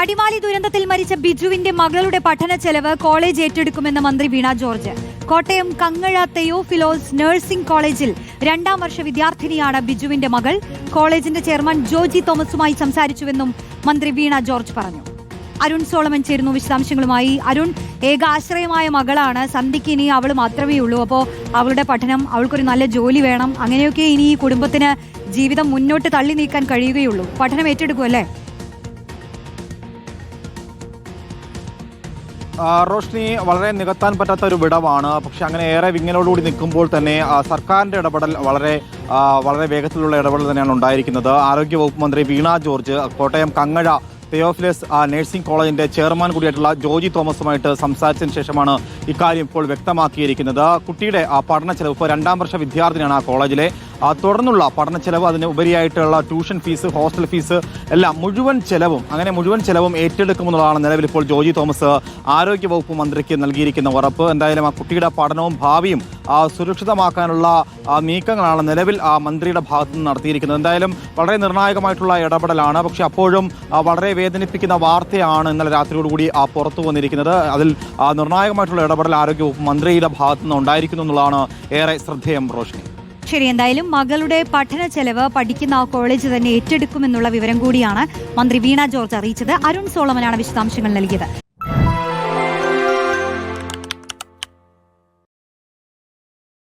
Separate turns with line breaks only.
അടിമാലി ദുരന്തത്തിൽ മരിച്ച ബിജുവിന്റെ മകളുടെ പഠന ചെലവ് കോളേജ് ഏറ്റെടുക്കുമെന്ന് മന്ത്രി വീണ ജോർജ്. കോട്ടയം കങ്ങഴ തെയോഫിലോസ് നഴ്സിംഗ് കോളേജിൽ രണ്ടാം വർഷ വിദ്യാർത്ഥിനിയാണ് ബിജുവിന്റെ മകൾ. കോളേജിന്റെ ചെയർമാൻ ജോജി തോമസുമായി സംസാരിച്ചുവെന്നും മന്ത്രി വീണ ജോർജ് പറഞ്ഞു. അരുൺ സോളമൻ ചേരുന്നു വിശദാംശങ്ങളുമായി. അരുൺ ഏക ആശ്രയമായ മകളാണ്. സന്ധ്യയ്ക്ക് ഇനി അവൾ മാത്രമേ ഉള്ളൂ. അപ്പോൾ അവളുടെ പഠനം അവൾക്കൊരു നല്ല ജോലി വേണം. അങ്ങനെയൊക്കെ ഇനി ഈ കുടുംബത്തിന് ജീവിതം മുന്നോട്ട് തള്ളി നീക്കാൻ കഴിയുകയുള്ളൂ. പഠനം ഏറ്റെടുക്കും
റോഷ്നി വളരെ നികത്താൻ പറ്റാത്ത ഒരു വിടവാണ്. പക്ഷെ അങ്ങനെ ഏറെ വിങ്ങലോടുകൂടി നിൽക്കുമ്പോൾ തന്നെ സർക്കാരിന്റെ ഇടപെടൽ വളരെ വളരെ വേഗത്തിലുള്ള ഇടപെടൽ തന്നെയാണ് ഉണ്ടായിരിക്കുന്നത്. ആരോഗ്യവകുപ്പ് മന്ത്രി വീണ ജോർജ് കോട്ടയം കങ്ങഴ തെയോഫിലസ് നഴ്സിംഗ് കോളേജിന്റെ ചെയർമാൻ കൂടിയായിട്ടുള്ള ജോജി തോമസുമായിട്ട് സംസാരിച്ചതിന് ശേഷമാണ് ഇക്കാര്യം ഇപ്പോൾ വ്യക്തമാക്കിയിരിക്കുന്നത്. കുട്ടിയുടെ പഠന ചെലവ് ഇപ്പോൾ രണ്ടാം വർഷ വിദ്യാർത്ഥിനിയാണ് ആ കോളേജിലെ. തുടർന്നുള്ള പഠന ചെലവ് അതിന് ഉപരിയായിട്ടുള്ള ട്യൂഷൻ ഫീസ് ഹോസ്റ്റൽ ഫീസ് എല്ലാം മുഴുവൻ ചെലവും അങ്ങനെ മുഴുവൻ ചെലവും ഏറ്റെടുക്കുമെന്നുള്ളതാണ് നിലവിൽ ഇപ്പോൾ ജോജി തോമസ് ആരോഗ്യ വകുപ്പ് മന്ത്രിക്ക് നൽകിയിരിക്കുന്ന ഉറപ്പ്. എന്തായാലും ആ കുട്ടിയുടെ പഠനവും ഭാവിയും സുരക്ഷിതമാക്കാനുള്ള നീക്കങ്ങളാണ് നിലവിൽ ആ മന്ത്രിയുടെ ഭാഗത്തു നിന്ന് നടത്തിയിരിക്കുന്നത്. എന്തായാലും വളരെ നിർണായകമായിട്ടുള്ള ഇടപെടലാണ്. പക്ഷെ അപ്പോഴും വളരെ വേദനിപ്പിക്കുന്ന വാർത്തയാണ് ഇന്നലെ രാത്രിയോടുകൂടി പുറത്തു വന്നിരിക്കുന്നത്. അതിൽ നിർണായകമായിട്ടുള്ള ഇടപെടൽ ആരോഗ്യവകുപ്പ് മന്ത്രിയുടെ ഭാഗത്തു നിന്ന് ഉണ്ടായിരിക്കുന്നു എന്നുള്ളതാണ് ഏറെ ശ്രദ്ധേയം റോഷ്നി.
ശരി എന്തായാലും മകളുടെ പഠന ചെലവ് പഠിക്കുന്ന ആ കോളേജ് തന്നെ ഏറ്റെടുക്കുമെന്നുള്ള വിവരം കൂടിയാണ് മന്ത്രി വീണ ജോർജ് അറിയിച്ചത്. അരുൺ സോളമനാണ് വിശദാംശങ്ങൾ നൽകിയത്.